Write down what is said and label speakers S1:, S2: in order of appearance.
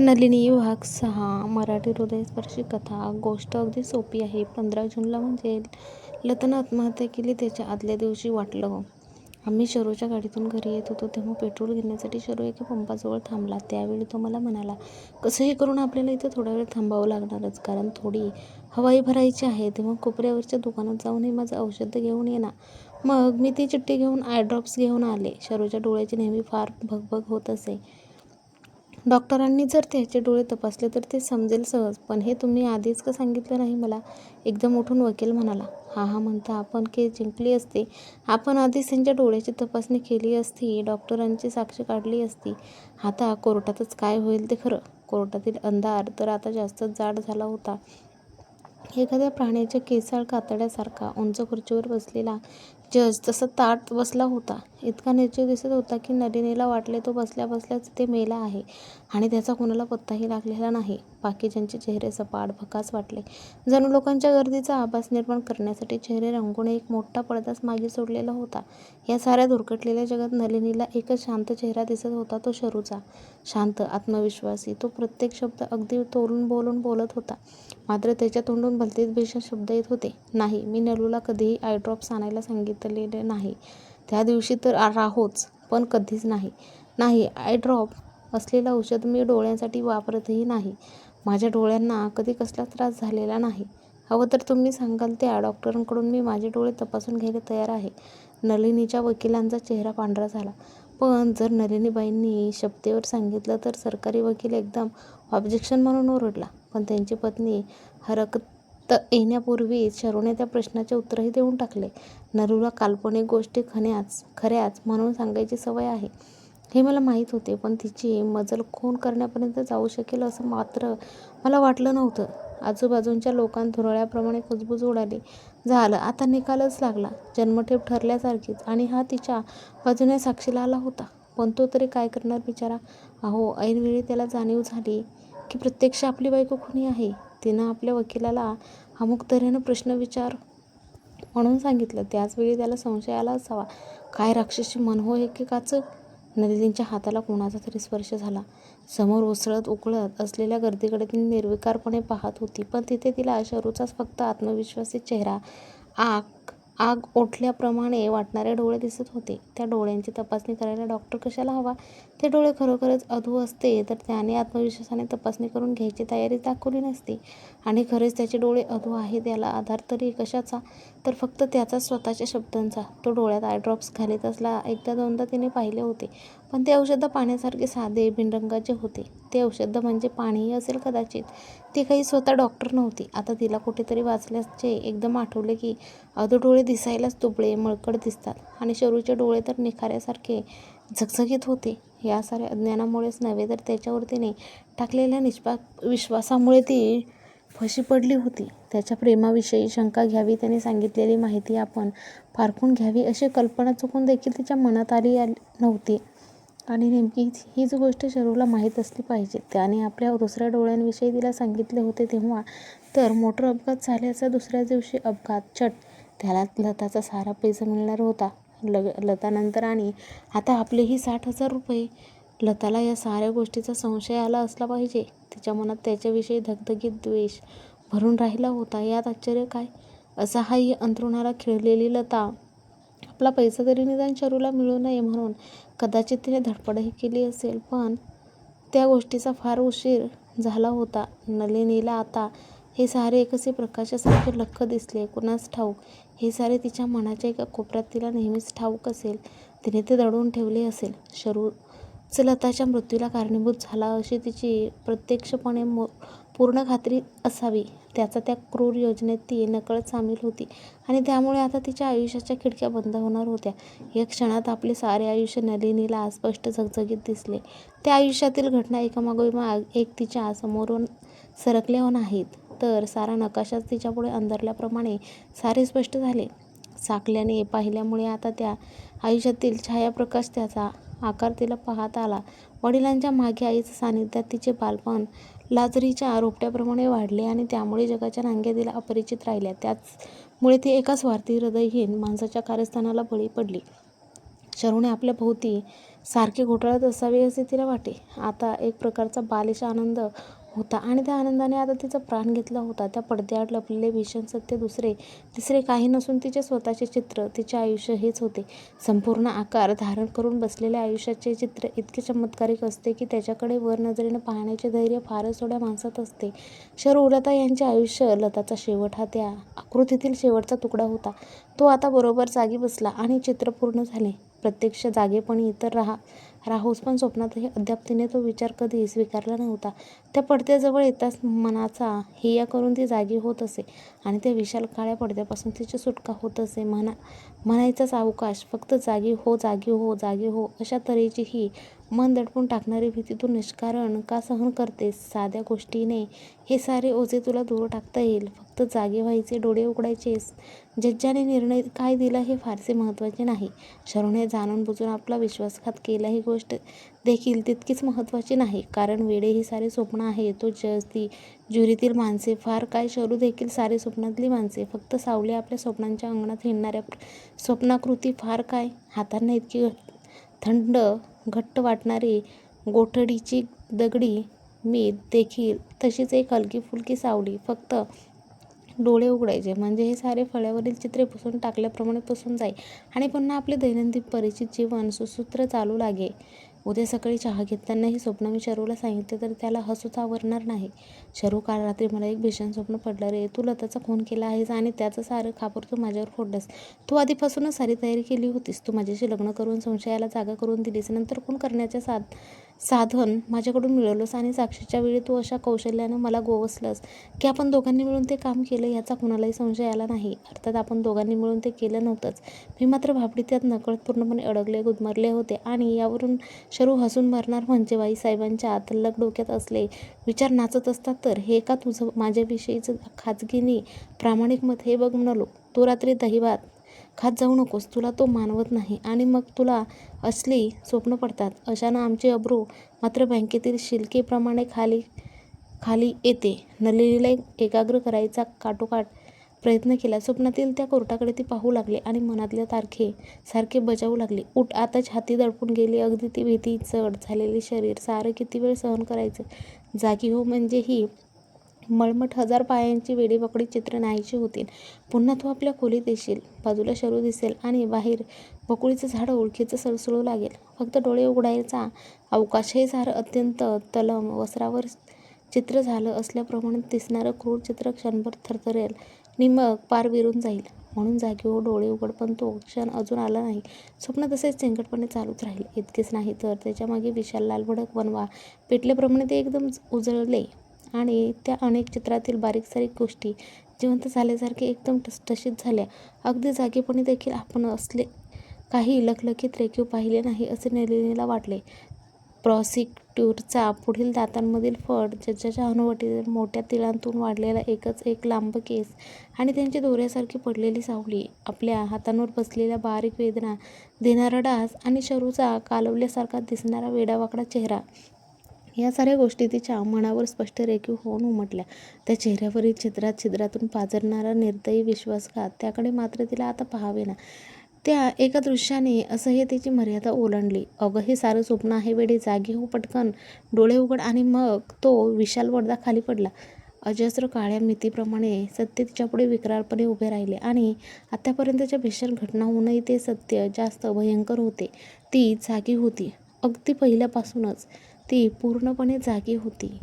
S1: नलिनी भाग सहा मराठी हृदयस्पर्शी कथा गोष्ट अगदी सोपी आहे. पंधरा जूनला म्हणजे लतानं आत्महत्या केली त्याच्या आदल्या दिवशी वाटलं हो. आम्ही शरूच्या गाडीतून घरी येत होतो तेव्हा पेट्रोल घेण्यासाठी शरू एका पंपाजवळ थांबला. त्यावेळी तो मला म्हणाला कसंही करून आपल्याला इथं थोडा वेळ थांबावं लागणारच कारण थोडी हवाई भरायची आहे. तेव्हा कोपऱ्यावरच्या दुकानात जाऊन हे माझं औषध घेऊन ये ना. मग मी ती चिठ्ठी घेऊन आय ड्रॉप्स घेऊन आले. शरूच्या डोळ्याची नेहमी फार भगभग होत असे. डॉक्टरांनी जर त्याचे डोळे तपासले तर ते समजेल सहज. पण हे तुम्ही आधीच का सांगितलं नाही मला? एकदम उठून वकील म्हणाला. हा हा म्हणता आपण केस जिंकली असते. आपण आधीच त्यांच्या डोळ्याची तपासणी केली असती. डॉक्टरांची साक्ष काढली असती. आता कोर्टातच काय होईल ते खरं? कोर्टातील अंधार तर आता जास्तच जाड झाला होता. एखाद्या प्राण्याच्या केसाळ कातड्यासारखा उंच खुर्चीवर बसलेला जज तसा ताट बसला होता. इतका निर्जीव दिसत होता की नलिनीला वाटले तो बसल्या बसल्याच तिथे मेला आहे आणि त्याचा कोणाला पत्ताही लागलेला नाही. बाकीच्यांचे चेहरे सपाट भकास वाटले. जणू लोकांच्या गर्दीचा आभास निर्माण करण्यासाठी चेहरे रंगून एक मोठा पडदाच मागे सोडलेला होता. या साऱ्या धुरकटलेल्या जगात नलिनीला एकच शांत चेहरा दिसत होता तो शरूचा. शांत आत्मविश्वासी तो प्रत्येक शब्द अगदी तोलून बोलून बोलत होता. मात्र त्याच्या तोंडून भलतीत भीषण शब्द येत होते. नाही मी नलूला कधीही आय ड्रॉप्स आणायला सांगितलेले नाही. त्या दिवशी तर राहोच पण कधीच नाही. नाही आय ड्रॉप असलेलं औषध मी डोळ्यांसाठी वापरतही नाही. माझ्या डोळ्यांना कधी कसला त्रास झालेला नाही. हवं तर तुम्ही सांगाल त्या डॉक्टरांकडून मी माझे डोळे तपासून घ्यायला तयार आहे. नलिनीच्या वकिलांचा चेहरा पांढरा झाला. पण जर नलिनीबाईंनी शपथेवर सांगितलं तर सरकारी वकील एकदम ऑब्जेक्शन म्हणून ओरडला. पण त्यांची पत्नी हरकत तर येण्यापूर्वीच शरूने त्या प्रश्नाचे उत्तरही देऊन टाकले. नरूला काल्पनिक गोष्टी खण्याच खऱ्याच म्हणून सांगायची सवय आहे. हे मला माहीत होते पण तिची मजल खून करण्यापर्यंत जाऊ शकेल असं मात्र मला वाटलं नव्हतं. आजूबाजूंच्या लोकांत धुरळ्याप्रमाणे कुजबूज उडाली. झालं आता निकालच लागला. जन्मठेप ठरल्यासारखीच आणि हा तिच्या बाजूने साक्षीला आला होता. पण तो तरी काय करणार बिचारा? अहो ऐनवेळी त्याला जाणीव झाली की प्रत्यक्ष आपली बायको खुनी आहे. तिनं आपल्या वकिलाला अमुक तऱ्हेनं प्रश्न विचार म्हणून सांगितलं. त्याचवेळी त्याला संशय आला असावा. काय राक्षसी मन हो एकेकाचं? नलिनीच्या हाताला कोणाचा तरी स्पर्श झाला. समोर उसळत उकळत असलेल्या गर्दीकडे ती निर्विकारपणे पाहत होती. पण तिथे तिला शरूचाच फक्त आत्मविश्वासी चेहरा आग आग ओठल्याप्रमाणे वाटणारे डोळे दिसत होते. त्या डोळ्यांची तपासणी करायला डॉक्टर कशाला हवा? ते डोळे खरोखरच अधू असते तर त्याने आत्मविश्वासाने तपासणी करून घ्यायची तयारी दाखवली नसती. आणि खरेच त्याचे डोळे अधू आहेत याला आधार तरी कशाचा? तर फक्त त्याचा स्वतःच्या शब्दांचा. तो डोळ्यात आय ड्रॉप्स घालीत असला एकदा दोनदा तिने पाहिले होते. पण ते औषधं पाण्यासारखे साधे बिनरंगाचे होते. ते औषध म्हणजे पाणीही असेल कदाचित. ती काही स्वतः डॉक्टर नव्हती. आता तिला कुठेतरी वाचल्याचे एकदम आठवले की अधू डोळे दिसायलाच दुबळे मळकट दिसतात. आणि शरूचे डोळे तर निखाऱ्यासारखे झगझगीत होते. या साऱ्या अज्ञानामुळेच नव्हे तर त्याच्यावर तिने टाकलेल्या निष्पा विश्वासामुळे ती फशी पडली होती. त्याच्या प्रेमाविषयी शंका घ्यावी त्याने सांगितलेली माहिती आपण पारखून घ्यावी अशी कल्पना चुकून देखील तिच्या मनात आली नव्हती. आणि नेमकी हीच गोष्ट शरूला माहीत असली पाहिजे. त्याने आपल्या दुसऱ्या डोळ्यांविषयी तिला सांगितले होते तेव्हा तर मोटर अपघात झाल्याचा दुसऱ्या दिवशी अपघात. चट त्याला लताचा सारा पैसा मिळणार होता. लग लतानंतर आणि आता आपलेही साठ हजार रुपये लताला या साऱ्या गोष्टीचा संशय आला असला पाहिजे. तिच्या मनात त्याच्याविषयी धगधगीत द्वेष भरून राहिला होता. यात आश्चर्य काय? असहाय्य अंथरुणाला खिळलेली लता आपला पैसा तरी निदान शरूला मिळू नये म्हणून कदाचित तिने धडपडही केली असेल. पण त्या गोष्टीचा फार उशीर झाला होता. नलिनीला आता हे सारे एकसे प्रकाशासारखे लख्ख दिसले. कुणास ठाऊक? हे सारे तिच्या मनाच्या एका कोपऱ्यात तिला नेहमीच ठाऊक असेल. तिने ते दडवून ठेवले असेल. शरूच लताच्या मृत्यूला कारणीभूत झाला अशी तिची प्रत्यक्षपणे मो पूर्ण खात्री असावी. त्याचा त्या क्रूर योजनेत ती नकळत सामील होती आणि त्यामुळे आता तिच्या आयुष्याच्या खिडक्या बंद होणार होत्या. या क्षणात आपले सारे आयुष्य नलिनीला स्पष्ट झगझगीत दिसले. त्या आयुष्यातील घटना एकामागोमाग एक तिच्या समोरून सरकल्या नाहीत. तर सारा नकाशाच तिच्यापुढे अंधारल्याप्रमाणे सारे स्पष्ट झाले. साकल्याने पाहिल्यामुळे आता त्या आयुष्यातील छायाप्रकाश त्याचा आकार तिला पाहता आला. वडिलांच्या मागे आईचं सानिध्यात तिचे बालपण लाजरीच्या रोपट्याप्रमाणे वाढले आणि त्यामुळे जगाच्या नांग्या तिला अपरिचित राहिल्या. त्याचमुळे ती एका स्वार्थी हृदयहीन माणसाच्या कार्यस्थानाला बळी पडली. शरूने आपल्या भोवती सारखे घोटाळत असावे असे तिला वाटे. आता एक प्रकारचा बालिश आनंद होता आणि त्या आनंदाने आता तिचा प्राण घेतला होता. त्या पडद्याआड लपलेले भीषण सत्य दुसरे तिसरे काही नसून तिचे स्वतःचे चित्र, तिचे आयुष्य हेच होते. संपूर्ण आकार धारण करून बसलेल्या आयुष्याचे चित्र इतके चमत्कारिक असते की त्याच्याकडे वर नजरेने पाहण्याचे धैर्य फारच थोड्या माणसात असते. शर उलता यांचे आयुष्य लताचा शेवट हा त्या आकृतीतील शेवटचा तुकडा होता. तो आता बरोबर जागी बसला आणि चित्र पूर्ण झाले. प्रत्यक्ष जागेपणी इतर राहा राहूस पण स्वप्नातही अद्याप तिने तो विचार कधी स्वीकारला नव्हता. त्या पडद्याजवळ येताच मनाचा हिया करून ती जागी होत असे आणि त्या विशाल काळ्या पडद्यापासून तिची सुटका होत असे. म्हणा म्हणायचाच अवकाश. फक्त जागी हो जागी हो जागी हो अशा तऱ्हेची ही मन दडपून टाकणारी भीती तू निष्कारण का सहन करतेस? साध्या गोष्टीने हे सारे ओझे तुला दूर टाकता येईल. फक्त जागे व्हायचे, डोळे उघडायचेस. जज्जाने निर्णय काय दिला हे फारसे महत्त्वाचे नाही. शरूने जाणून बुजून आपला विश्वासघात केला ही गोष्ट देखील तितकीच महत्त्वाची नाही. कारण वेडे हे सारे स्वप्न आहे. तो जज, ती ज्युरीतील माणसे, फार काय शरू देखील सारे स्वप्नातली माणसे. फक्त सावली आपल्या स्वप्नांच्या अंगणात हिंडणाऱ्या स्वप्नाकृती. फार काय? हातांना इतकी थंड घट्ट वाटणारी गोठडीची दगडी मीठ देखील तशीच एक हलकी फुलकी सावली. फक्त डोळे उघडायचे म्हणजे हे सारे फळ्यावरील चित्रे पुसून टाकल्याप्रमाणे पुसून जाई आणि पुन्हा आपले दैनंदिन परिचित जीवन सुसूत्र चालू लागे. उद्या सकाळी चहा घेतानाही स्वप्न मी शरूला सांगितले तर त्याला हसूच आवरणार नाही. शरू काल रात्री मला एक भीषण स्वप्न पडलं रे. तू लताचा खून केला आहेस आणि त्याचं सारं खापर तू माझ्यावर फोडलंस. तू आधीपासूनच सारी तयारी केली होतीस. तू माझ्याशी लग्न करून संशयाला जागा करून दिलीस. नंतर खून करण्याच्या साथ साधन माझ्याकडून मिळवलंस आणि साक्षीच्या वेळी तू अशा कौशल्यानं मला गोवसलंस की आपण दोघांनी मिळून ते काम केलं याचा कुणालाही संशय आला नाही. अर्थात आपण दोघांनी मिळून ते केलं नव्हतंच. मी मात्र भाबडी त्यात नकळत पूर्णपणे अडकले, गुदमरले होते आणि यावरून शरू हसून मरणार म्हणजे बाईसाहेबांच्या तल्लक डोक्यात असले विचार नाचत असतात तर हे का तुझं माझ्याविषयीचं खाजगीनी प्रामाणिक मत? हे बघ म्हणालो, तू रात्री दहीभात खात जाऊ नकोस. तुला तो मानवत नाही आणि मग तुला असली स्वप्न पडतात. अशानं आमचे अब्रू मात्र बँकेतील शिलकेप्रमाणे खाली खाली येते. नलिनीला एकाग्र करायचा काटोकाट प्रयत्न केला. स्वप्नातील त्या कोर्टाकडे ती पाहू लागली आणि मनातल्या तारखे सारखे बजावू लागली. उठ. आता छाती दडपून गेली अगदी ती भीती. चढ झालेले शरीर. सारं किती वेळ सहन करायचं? जागी हो म्हणजे ही मळमट हजार पायांची वेडीवाकडी चित्र नाहीशी होतील. पुन्हा तो आपल्या खोलीत येशील. बाजूला शरू दिसेल आणि बाहेर बकुळीचं झाड ओळखीचं सळसळू लागेल. फक्त डोळे उघडायचा अवकाशही हे अत्यंत तलम वस्त्रावर चित्र झालं असल्याप्रमाणे दिसणारं क्रूर चित्र क्षणभर थरथरेल नि मग पार विरून जाईल. म्हणून जागी हो. डोळे उघड. पण तो क्षण अजून आला नाही. स्वप्न तसेच चिंकटपणे चालूच राहील इतकेच नाही तर त्याच्यामागे विशाल लालभडक वनवा पेटल्याप्रमाणे ते एकदम उजळले आणि त्या अनेक चित्रातील बारीक सारीक गोष्टी जिवंत झाल्यासारखे एकदम ठसठशीत झाल्या. अगदी जागेपणी देखील आपण असले काही लखलखीत रेखीव पाहिले नाही असे नलिनीला वाटले. प्रॉसिक्यूटरचा पुढील दातांमधील फट, जज्जाच्या हनुवटीतील मोठ्या तिळांतून वाढलेला एकच एक लांब केस आणि त्यांची दोऱ्यासारखी पडलेली सावली, आपल्या हातांवर बसलेल्या बारीक वेदना देणारा डास आणि शरूचा कालवल्यासारखा दिसणारा वेडावाकडा चेहरा या साऱ्या गोष्टी तिच्या मनावर स्पष्ट रेखीव होऊन उमटल्या. त्या चेहऱ्यावरील छिद्रात छिद्रातून पाजरणारा निर्दयी विश्वासघात त्याकडे मात्र तिला आता पाहावेना. त्या एका दृश्याने असह्यतेची मर्यादा ओलांडली. अगं हे सारं स्वप्न आहे वेळी जागी हो पटकन. डोळे उघड आणि मग तो विशाल पडदा खाली पडला. अजस्र काळ्या मितीप्रमाणे सत्य तिच्यापुढे विक्राळपणे उभे राहिले आणि आत्तापर्यंतच्या भीषण घटना होऊनही ते सत्य जास्त भयंकर होते. ती जागी होती. अगदी पहिल्यापासूनच ती पूर्णपणे जागी होती.